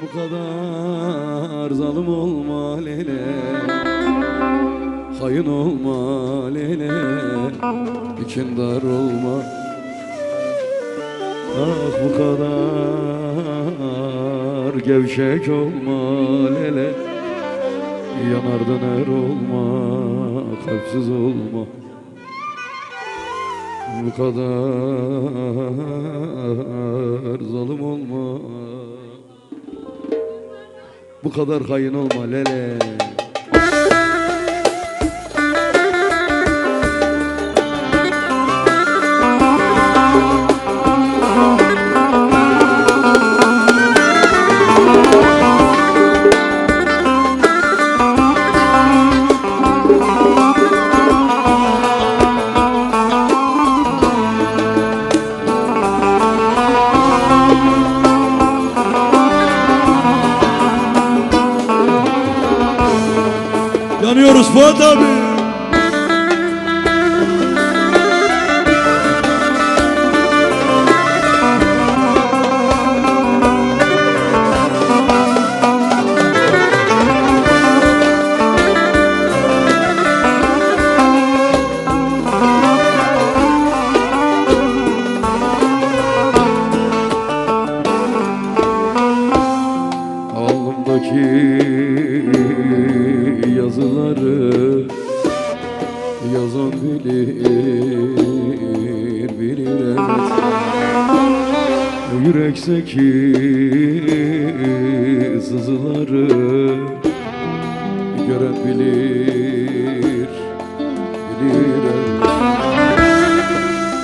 Bu kadar zalim olma lele Hayın olma lele İçin dar olma. Ah bu kadar gevşek olma lele Yanar döner olma Kalpsiz olma. Bu kadar Bu kadar hayın olma lele Espanta-me yazıları yazan bilir bilir evet Yürekteki sızıları gören bilir bilir.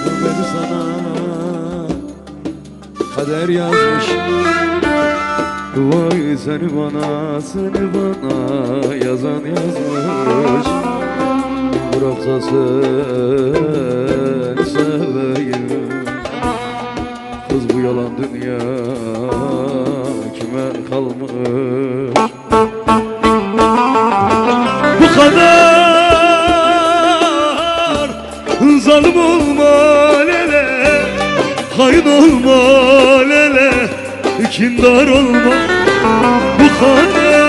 Evet sana kader yazmış Vay seni bana, seni bana yazan yazmış. Bıraksa seni seveyim. Kız bu yalan dünya kime kalmış? Bu kadar zalim olma lele Hain olma lele Kindar olma Bu kadar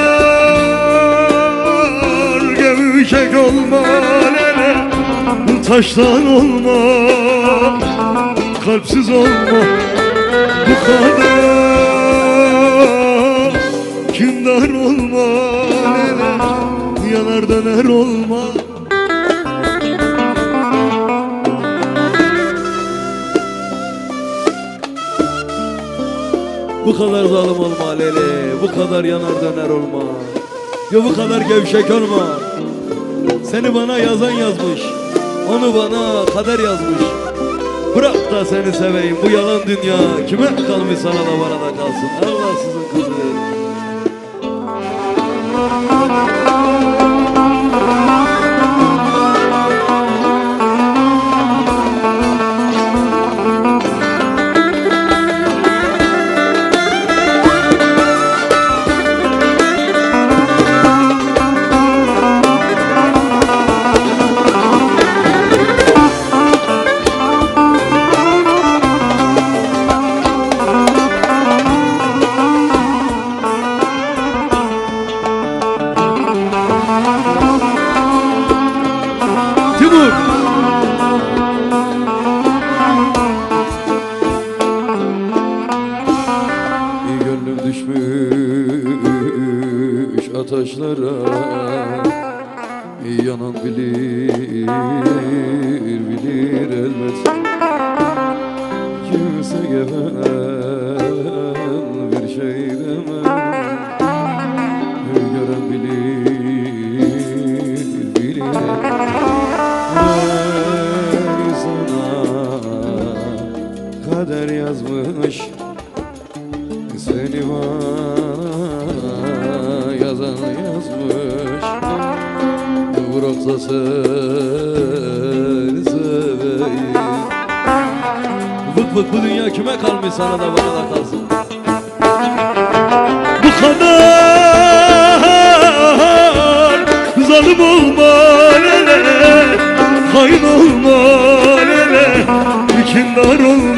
Gevşek olma lele. Taştan olma Kalpsiz olma Bu kadar. Kindar olma lele Yanar döner olma Bu kadar zalim olma lele Bu kadar yanar döner olma. Yo bu kadar gevşek olma. Seni bana yazan yazmış Onu bana kader yazmış. Bırak da seni seveyim bu yalan dünya. Kime kalmış sana da bana da kalsın? Allahsızın kızı Yanan bilir, bilir elbet. Kimse gelen yoksa seni seveyim. Vık vık bu dünya kime kalmış sana da bana da kalsın. Bu kadar zalim olma lele Hain olma lele Hükümdar olma